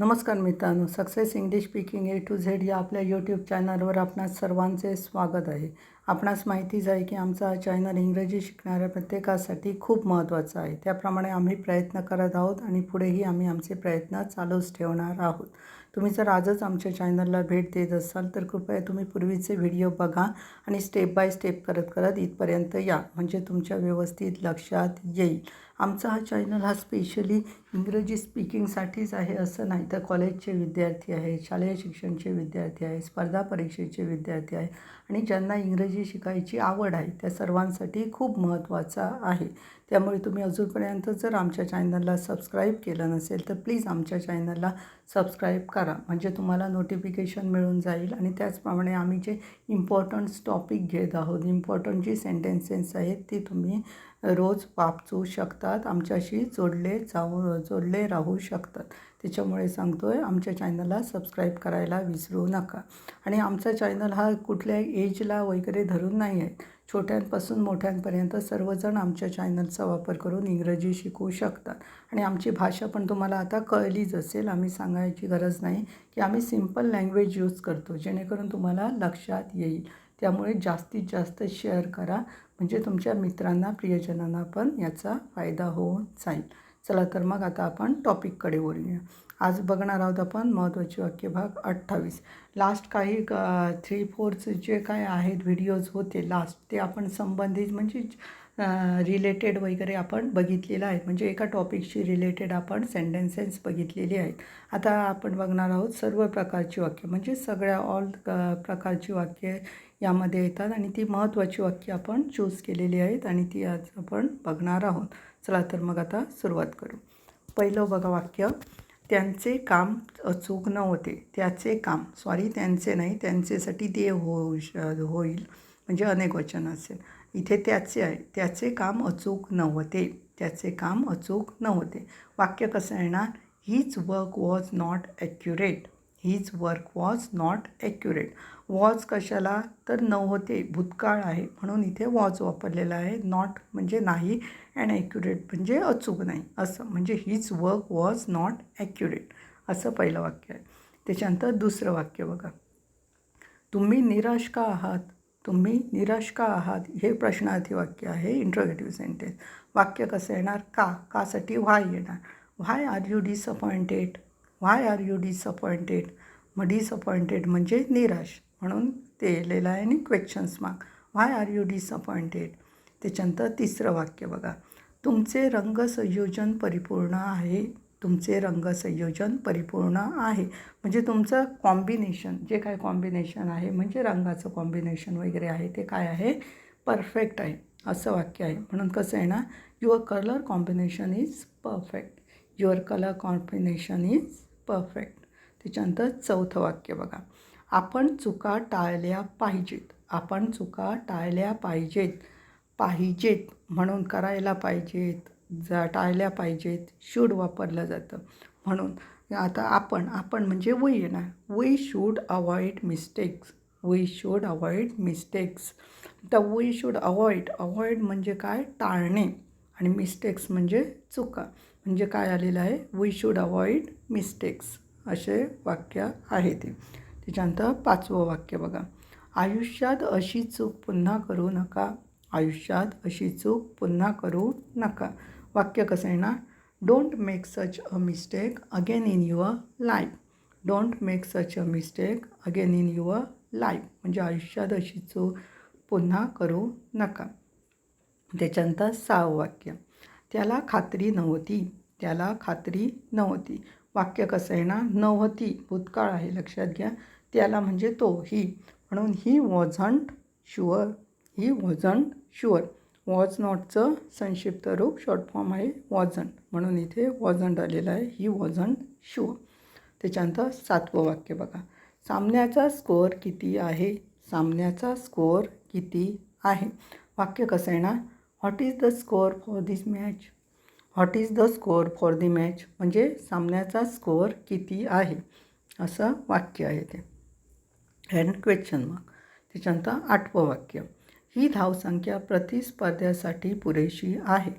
नमस्कार मित्रांनो success English speaking A to Z या आपल्या यूट्यूब चॅनलवर आपणास सर्वांचे स्वागत आहे. आपणास माहितीच आहे की आमचा हा चॅनल इंग्रजी शिकणाऱ्या प्रत्येकासाठी खूप महत्त्वाचा आहे. त्याप्रमाणे आम्ही प्रयत्न करत आहोत आणि पुढेही आम्ही आमचे प्रयत्न चालूच ठेवणार आहोत. तुम्ही जर आजच आमच्या चॅनलला भेट देत असाल तर कृपया तुम्ही पूर्वीचे व्हिडिओ बघा आणि स्टेप बाय स्टेप करत करत इथपर्यंत या. म्हणजे तुमच्या व्यवस्थित लक्षात येईल. आमचा हा चॅनल हा स्पेशली इंग्रजी स्पीकिंगसाठीच आहे असं नाही. तर कॉलेजचे विद्यार्थी आहे शालेय शिक्षणचे विद्यार्थी आहे स्पर्धा परीक्षेचे विद्यार्थी आहे आणि ज्यांना इंग्रजी शिकायची आवड आहे त्या सर्वांसाठी खूप महत्त्वाचा आहे. त्यामुळे तुम्ही अजूनपर्यंत जर आमच्या चॅनलला सबस्क्राईब केलं नसेल तर प्लीज आमच्या चॅनलला सबस्क्राईब करा. म्हणजे तुम्हाला नोटिफिकेशन मिळून जाईल आणि त्याचप्रमाणे आम्ही जे इम्पॉर्टंट्स टॉपिक घेत आहोत इम्पॉर्टंट जी सेंटेन्सेस आहेत ती तुम्ही रोज वाचू शकतात. आमच्याशी जोडले जाऊ जोडले राहू शकतात. त्याच्यामुळे सांगतो आहे आमच्या चॅनलला सबस्क्राईब करायला विसरू नका. आणि आमचा चॅनल हा कुठल्या एजला वगैरे धरून नाही आहे. छोट्यांपासून मोठ्यांपर्यंत सर्वजण आमच्या चॅनलचा वापर करून इंग्रजी शिकू शकतात. आणि आमची भाषा पण तुम्हाला आता कळलीच असेल. आम्ही सांगायची गरज नाही की आम्ही सिंपल लँग्वेज यूज करतो जेणेकरून तुम्हाला लक्षात येईल. त्यामुळे जास्तीत जास्त शेअर करा. म्हणजे तुमच्या मित्रांना प्रियजनांना पण याचा फायदा होऊन जाईल. चला तर मग आता आपण टॉपिककडे बोलूया आज बघणार आहोत आपण महत्त्वाचे वाक्य भाग अठ्ठावीस. लास्ट काही थ्री फोर्थ जे काय आहेत व्हिडिओज होते लास्ट ते आपण संबंधित म्हणजे रिलेटेड वगैरे आपण बघितलेलं आहे म्हणजे एका टॉपिकशी रिलेटेड आपण सेंटेन्सेस बघितलेली आहेत. आता आपण बघणार आहोत सर्व प्रकारची वाक्य. म्हणजे सगळ्या ऑल प्रकारची वाक्य यामध्ये येतात आणि ती महत्त्वाची वाक्य आपण चूज केलेली आहेत आणि ती आज आपण बघणार आहोत. चला तर मग आता सुरुवात करू. पहिलं बघा वाक्य. त्यांचे काम अचूक न होते. त्याचे काम सॉरी त्यांचे नाही त्यांचेसाठी देव होऊ श होईल. म्हणजे अनेक वचन असेल. इथे त्याचे आहे. त्याचे काम अचूक नव्हते त्याचे काम अचूक नव्हते वाक्य कसं येणार? हीच work was not accurate his work was not accurate was कशाला? तर नव्हते भूतकाळ आहे. म्हणून इथे वॉज वापरलेला आहे. नॉट म्हणजे नाही अँड ॲक्युरेट म्हणजे अचूक नाही. असं. म्हणजे हीच वर्क वॉज नॉट ॲक्युरेट असं पहिलं वाक्य आहे. त्याच्यानंतर दुसरं वाक्य बघा. तुम्ही निराश का आहात? तुम्ही निराश का आहात? हे प्रश्नार्थी वाक्य आहे. इंट्रोगेटिव्ह सेंटेन्स वाक्य कसं येणार? का? कासाठी व्हाय येणार? Why are you disappointed why are you disappointed मग डिसअपॉइंटेड म्हणजे निराश. म्हणून ते लिहिलं आहे आणि questions mark why are you disappointed त्याच्यानंतर तिसरं वाक्य बघा. तुमचे रंगसंयोजन परिपूर्ण आहे. तुमचे रंगसंयोजन परिपूर्ण आहे. म्हणजे तुमचं कॉम्बिनेशन जे काय कॉम्बिनेशन आहे म्हणजे रंगाचं कॉम्बिनेशन वगैरे आहे ते काय आहे? परफेक्ट आहे. असं वाक्य आहे. म्हणून कसं आहे ना your colour combination is perfect your colour combination is perfect त्याच्यानंतर चौथं वाक्य बघा. आपण चुका टाळल्या पाहिजेत. आपण चुका टाळल्या पाहिजेत. पाहिजेत म्हणून करायला पाहिजेत. जा टाळल्या पाहिजेत. शूड वापरलं जातं. म्हणून आता आपण आपण म्हणजे वी येणार we should avoid mistakes we should avoid mistakes तर वी शूड अवॉइड अवॉइड म्हणजे काय? टाळणे. आणि मिस्टेक्स म्हणजे चुका. म्हणजे काय आलेलं आहे? वी शूड अवॉइड मिस्टेक्स असे वाक्य आहे ते. त्याच्यानंतर पाचवं वाक्य बघा. आयुष्यात अशी चूक पुन्हा करू नका. आयुष्यात अशी चूक पुन्हा करू नका. वाक्य कसं आहे ना don't make such a mistake again in your life don't make such a mistake again in your life म्हणजे आयुष्यात अशी चूक पुन्हा करू नका. त्याच्यानंतर सहावं वाक्य. त्याला खात्री नव्हती. त्याला खात्री नव्हती. वाक्य कसं आहे ना? नवती भूतकाळ आहे लक्षात घ्या. त्याला म्हणजे तो ही. म्हणून he wasn't sure he wasn't sure was नॉटचं संक्षिप्त रूप शॉर्ट फॉर्म आहे वॉझंट म्हणून इथे वॉझंट आलेलं आहे. ही वॉझंट शुअर त्याच्यानंतर सातवं वाक्य बघा. सामन्याचा स्कोअर किती आहे? सामन्याचा स्कोअर किती आहे? वाक्य कसं आहे ना? What is the score for this match what is the score for the match म्हणजे सामन्याचा स्कोअर किती आहे? असं वाक्य आहे ते. अँड क्वेश्चन मार्क त्याच्यानंतर आठवं वाक्य. ही धावसंख्या प्रतिस्पर्ध्यासाठी पुरेशी आहे.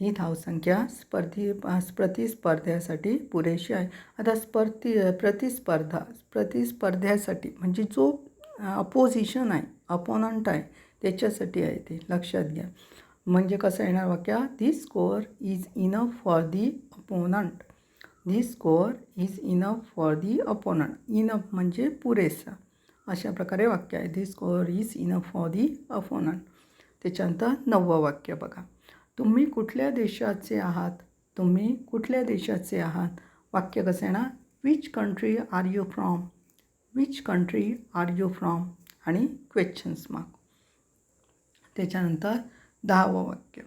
ही धावसंख्या स्पर्धी प्रतिस्पर्ध्यासाठी पुरेशी आहे. आता स्पर्धी प्रतिस्पर्धा प्रतिस्पर्ध्यासाठी म्हणजे जो अपोजिशन आहे अपोनंट आहे त्याच्यासाठी आहे ते. लक्षात घ्या. म्हणजे कसं येणार वाक्य? This score is enough for the opponent this score is enough for the opponent enough म्हणजे पुरेसा. अशा प्रकारे वाक्य आहे. This score is enough for the opponent त्याच्यानंतर नववं वाक्य बघा. तुम्ही कुठल्या देशाचे आहात? तुम्ही कुठल्या देशाचे आहात? वाक्य कसं येणार? Which country are you from which country are you from आणि क्वेश्चन्स मार्क त्याच्यानंतर दहावं वाक्य.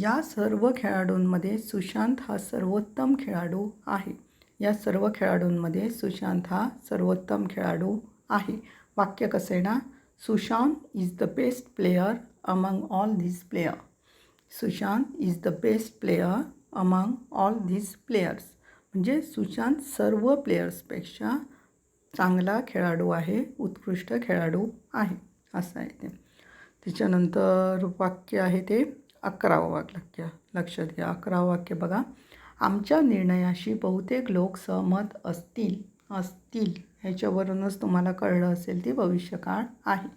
या सर्व खेळाडूंमध्ये सुशांत हा सर्वोत्तम खेळाडू आहे. या सर्व खेळाडूंमध्ये सुशांत हा सर्वोत्तम खेळाडू आहे. वाक्य कसे ना Sushant is the best player among all these player Sushant is the best player among all these players म्हणजे सुशांत सर्व प्लेयर्सपेक्षा चांगला खेळाडू आहे उत्कृष्ट खेळाडू आहे. असं आहे ते. त्याच्यानंतर वाक्य आहे ते अकरावं वाक्य. लक्षात घ्या अकरावं वाक्य बघा. आमच्या निर्णयाशी बहुतेक लोक सहमत असतील असतील. ह्याच्यावरूनच तुम्हाला कळलं असेल ते भविष्यकाळ आहे.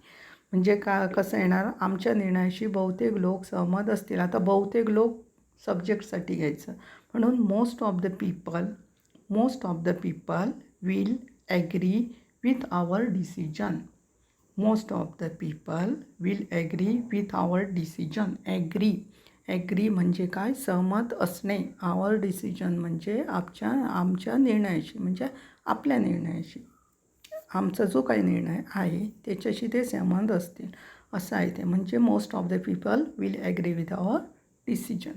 म्हणजे का कसं येणार? आमच्या निर्णयाशी बहुतेक लोक सहमत असतील. आता बहुतेक लोक सब्जेक्टसाठी घ्यायचं. म्हणून most of the people most of the people will agree with our decision most of the people will agree with our decision agree agree म्हणजे काय? सहमत असणे. आवर डिसिजन म्हणजे आमच्या आमच्या निर्णयाशी म्हणजे आपल्या निर्णयाशी. आमचा जो काही निर्णय आहे त्याच्याशी ते सहमत असतील. असं आहे ते. म्हणजे most of the people will agree with our decision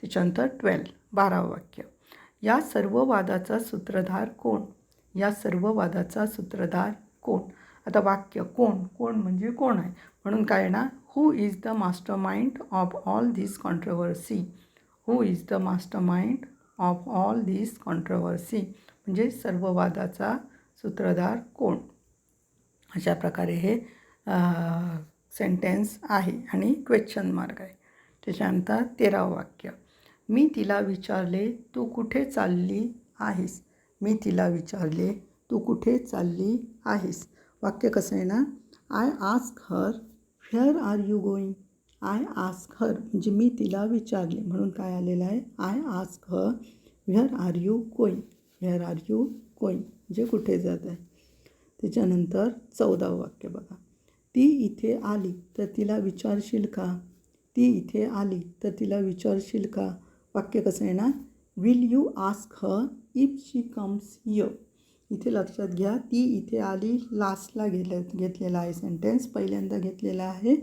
त्याच्यानंतर ट्वेल्व बारावं वाक्य. या सर्व वादाचा सूत्रधार कोण? या सर्व वादाचा सूत्रधार कोण? आता वाक्य कोण? कोण म्हणजे कोण आहे? म्हणून काय ना who is the mastermind of all this controversy who is the mastermind of all this controversy म्हणजे सर्व वादाचा सूत्रधार कोण? अशा प्रकारे हे सेंटेन्स आहे आणि क्वेश्चन मार्क आहे. त्याच्यानंतर तेरावं वाक्य. मी तिला विचारले तू कुठे चालली आहेस? मी तिला विचारले तू कुठे चालली आहेस? वाक्य कसं आहे ना? I ask her where are you going I ask her म्हणजे मी तिला विचारले. म्हणून काय आलेलं आहे? I ask her where are you going where are you going म्हणजे कुठे जात आहे. त्याच्यानंतर चौदावं वाक्य बघा. ती इथे आली तर तिला विचारशील का? ती इथे आली तर तिला विचारशील का? वाक्य कसं आहे ना? Will you ask her if she comes य इथे लक्षात घ्या ती इथे आली लास्टला घेतलं घेतलेला आहे सेंटेन्स पहिल्यांदा घेतलेला आहे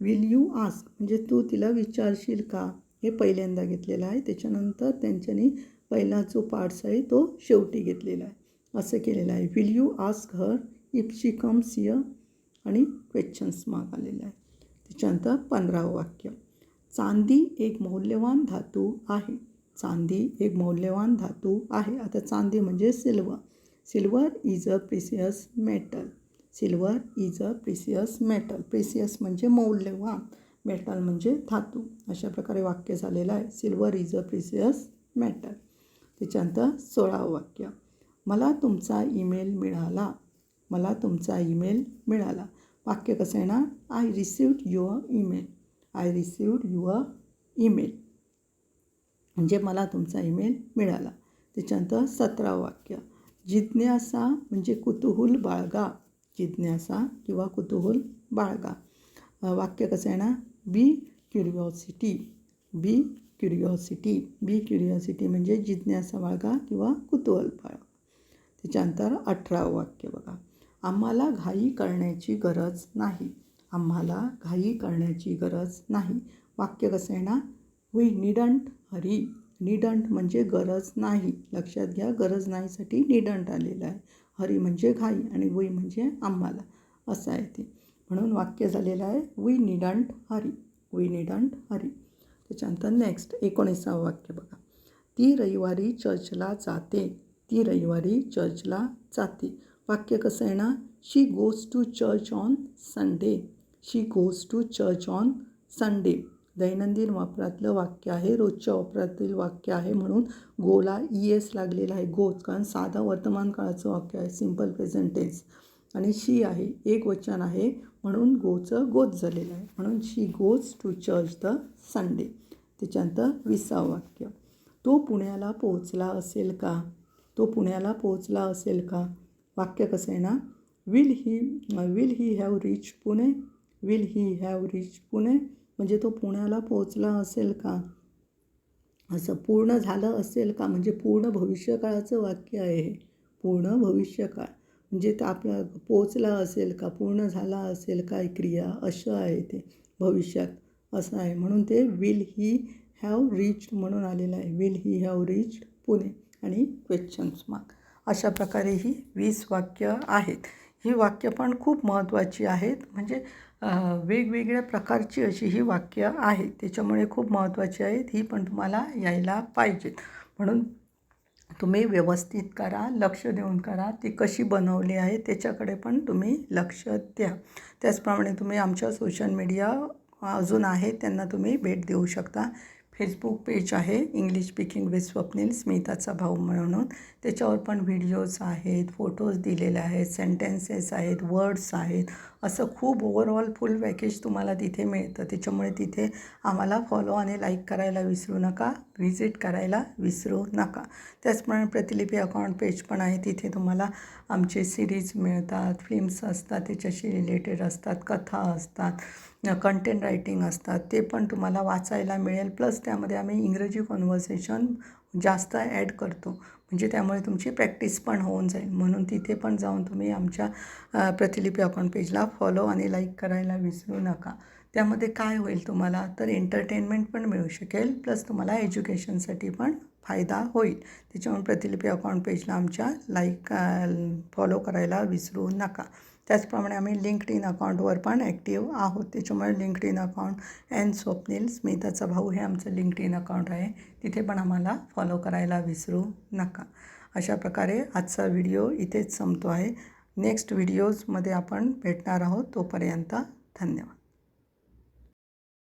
विल यू आस्क म्हणजे तू तिला विचारशील का? हे पहिल्यांदा घेतलेलं आहे. त्याच्यानंतर त्यांच्यानी पहिला जो पार्ट्स आहे तो शेवटी घेतलेला आहे. असं केलेलं आहे. Will you ask her if she comes य आणि क्वेश्चन्स माग आलेलं आहे. त्याच्यानंतर पंधरावं वाक्य. चांदी एक मौल्यवान धातू आहे. चांदी एक मौल्यवान धातू आहे. आता चांदी म्हणजे silver silver is a precious metal silver is a precious metal precious म्हणजे मौल्यवान. मेटल म्हणजे धातू. अशा प्रकारे वाक्य झालेलं आहे. Silver is a precious metal त्याच्यानंतर सोळावं वाक्य. मला तुमचा ईमेल मिळाला. मला तुमचा ईमेल मिळाला. वाक्य कसं आहे ना I received your email I received your email म्हणजे मला तुमचा ईमेल मिळाला. त्याच्यानंतर सतरा वाक्य. जिज्ञासा म्हणजे कुतूहल बाळगा. जिज्ञासा किंवा कुतूहल बाळगा. वाक्य कसं आहे ना? Be curiosity be curiosity be curiosity म्हणजे जिज्ञासा बाळगा किंवा कुतूहल बाळगा. त्याच्यानंतर अठरावं वाक्य बघा. आम्हाला घाई करण्याची गरज नाही. आम्हाला घाई करण्याची गरज नाही. वाक्य कसं आहे ना? वी निडंट हरी निडंट म्हणजे गरज नाही. लक्षात घ्या गरज नाहीसाठी निडंट आलेलं आहे. हरी म्हणजे घाई आणि वई म्हणजे आम्हाला असं आहे ते. म्हणून वाक्य झालेलं आहे we needn't hurry we needn't hurry. त्याच्यानंतर नेक्स्ट एकोणीसावं वाक्य बघा. ती रविवारी चर्चला जाते ती रविवारी चर्चला जाते. वाक्य कसं आहे ना? She goes to church on Sunday she goes to church on Sunday दैनंदिन वापरातलं वाक्य आहे रोजच्या वापरातील वाक्य आहे म्हणून गोला ई एस लागलेला आहे गोच. कारण साधा वर्तमान काळाचं वाक्य आहे सिंपल प्रेझेंटेन्स आणि शी आहे एक वचन आहे म्हणून गोचं गोच झालेलं आहे. म्हणून she goes to church the Sunday. त्याच्यानंतर विसावं वाक्य. तो पुण्याला पोहोचला असेल का? तो पुण्याला पोहोचला असेल का? वाक्य कसं आहे ना? Will he will he have reach Pune? Will he have reach Pune? म्हणजे तो पुण्याला पोहोचला असेल का? असं पूर्ण झालं असेल का? म्हणजे पूर्ण भविष्यकाळाचं वाक्य आहे. हे पूर्ण भविष्यकाळ. म्हणजे तर आपल्या पोचला असेल का? पूर्ण झाला असेल काय क्रिया असं आहे ते. भविष्यात असं आहे. म्हणून ते विल ही हॅव रिच्ड म्हणून आलेलं आहे. Will he have reached Pune? आणि क्वेश्चन्स मार्क अशा प्रकारे ही वीस वाक्य आहेत. ही वाक्य पण खूप महत्त्वाची आहेत. म्हणजे वेगवेगळ्या प्रकारची अशी ही वाक्य आहेत त्याच्यामुळे खूप महत्त्वाची आहेत. ही पण तुम्हाला यायला पाहिजेत. म्हणून तुम्ही व्यवस्थित करा लक्ष देऊन करा. ती कशी बनवली आहे त्याच्याकडे पण तुम्ही लक्ष द्या. त्याचप्रमाणे तुम्ही आमच्या सोशल मीडिया अजून आहेत त्यांना तुम्ही भेट देऊ शकता. फेसबुक पेज आहे इंग्लिश स्पीकिंग विथ स्वप्नील स्मिताचा भाऊ म्हणून. त्याच्यावर पण व्हिडिओज आहेत फोटोज दिलेले आहेत सेंटेन्सेस आहेत वर्ड्स आहेत. असं खूप ओव्हरऑल फुल पॅकेज तुम्हाला तिथे मिळतं. त्याच्यामुळे तिथे आम्हाला फॉलो आणि लाईक करायला विसरू नका व्हिजिट करायला विसरू नका. त्याचप्रमाणे प्रतिलिपी अकाउंट पेज पण आहे. तिथे तुम्हाला आमचे सिरीज मिळतात फिल्म्स असतात त्याच्याशी रिलेटेड असतात कथा असतात. कंटेंट रायटिंग असतात ते पण तुम्हाला वाचायला मिळेल. प्लस त्यामध्ये आम्ही इंग्रजी कॉन्व्हर्सेशन जास्त ॲड करतो. म्हणजे त्यामुळे तुमची प्रॅक्टिस पण होऊन जाईल. म्हणून तिथे पण जाऊन तुम्ही आमच्या प्रतिलिपी अकाउंट पेजला फॉलो आणि लाईक करायला विसरू नका. त्यामध्ये काय होईल तुम्हाला? तर एंटरटेनमेंट पण मिळू शकेल. प्लस तुम्हाला एज्युकेशनसाठी पण फायदा होईल. त्याच्यामुळे प्रतिलिपी अकाउंट पेजला आमच्या लाईक फॉलो करायला विसरू नका. त्याचप्रमाणे आम्ही लिंक्ड इन अकाउंटवर पण ॲक्टिव्ह आहोत. त्याच्यामुळे LinkedIn account N Swapnil स्मिताचा भाऊ हे आमचं लिंक्ड इन अकाउंट आहे. तिथे पण आम्हाला फॉलो करायला विसरू नका. अशा प्रकारे आजचा व्हिडिओ इथेच संपतो आहे. नेक्स्ट व्हिडिओजमध्ये आपण भेटणार आहोत. तोपर्यंत धन्यवाद.